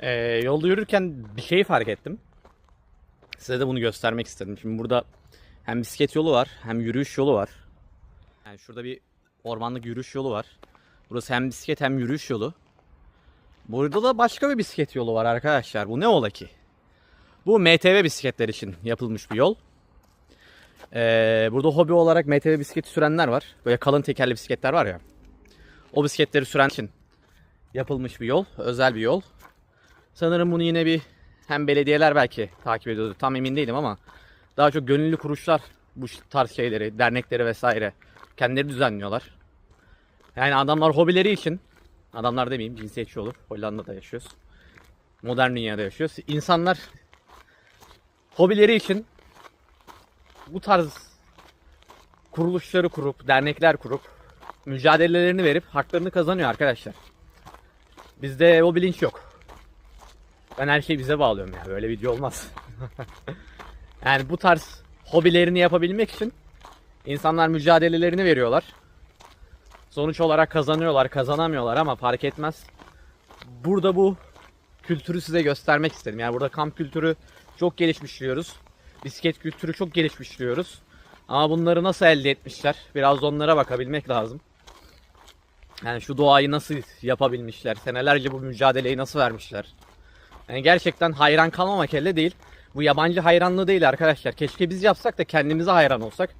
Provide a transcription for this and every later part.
Ee, yolda yürürken bir şey fark ettim. Size de bunu göstermek istedim. Şimdi burada hem bisiklet yolu var hem yürüyüş yolu var. Yani şurada bir ormanlık yürüyüş yolu var. Burası hem bisiklet hem yürüyüş yolu. Burada da başka bir bisiklet yolu var arkadaşlar. Bu ne ola ki? Bu MTV bisikletler için yapılmış bir yol. Ee, burada hobi olarak MTV bisikleti sürenler var. Böyle kalın tekerli bisikletler var ya. O bisikletleri süren için yapılmış bir yol. Özel bir yol. Sanırım bunu yine bir hem belediyeler belki takip ediyordu. Tam emin değilim ama daha çok gönüllü kuruluşlar bu tarz şeyleri, dernekleri vesaire kendileri düzenliyorlar. Yani adamlar hobileri için, adamlar demeyeyim cinsiyetçi olur. Hollanda'da yaşıyoruz. Modern dünyada yaşıyoruz. İnsanlar hobileri için bu tarz kuruluşları kurup, dernekler kurup mücadelelerini verip haklarını kazanıyor arkadaşlar. Bizde o bilinç yok. Ben her şeyi bize bağlıyorum ya. Böyle video olmaz. yani bu tarz hobilerini yapabilmek için insanlar mücadelelerini veriyorlar. Sonuç olarak kazanıyorlar, kazanamıyorlar ama fark etmez. Burada bu kültürü size göstermek istedim. Yani burada kamp kültürü çok gelişmiş diyoruz. Bisiklet kültürü çok gelişmiş diyoruz. Ama bunları nasıl elde etmişler? Biraz onlara bakabilmek lazım. Yani şu doğayı nasıl yapabilmişler? Senelerce bu mücadeleyi nasıl vermişler? Yani gerçekten hayran kalmamak elde değil. Bu yabancı hayranlığı değil arkadaşlar. Keşke biz yapsak da kendimize hayran olsak.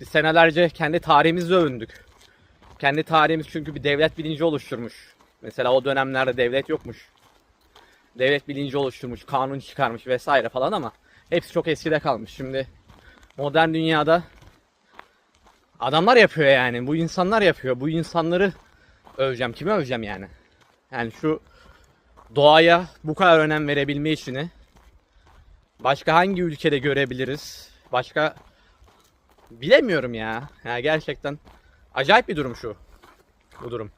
Biz senelerce kendi tarihimizle övündük. Kendi tarihimiz çünkü bir devlet bilinci oluşturmuş. Mesela o dönemlerde devlet yokmuş. Devlet bilinci oluşturmuş, kanun çıkarmış vesaire falan ama hepsi çok eskide kalmış. Şimdi modern dünyada adamlar yapıyor yani. Bu insanlar yapıyor. Bu insanları öveceğim. Kimi öveceğim yani? Yani şu doğaya bu kadar önem verebilme işini başka hangi ülkede görebiliriz? Başka bilemiyorum ya. Ya gerçekten acayip bir durum şu. Bu durum.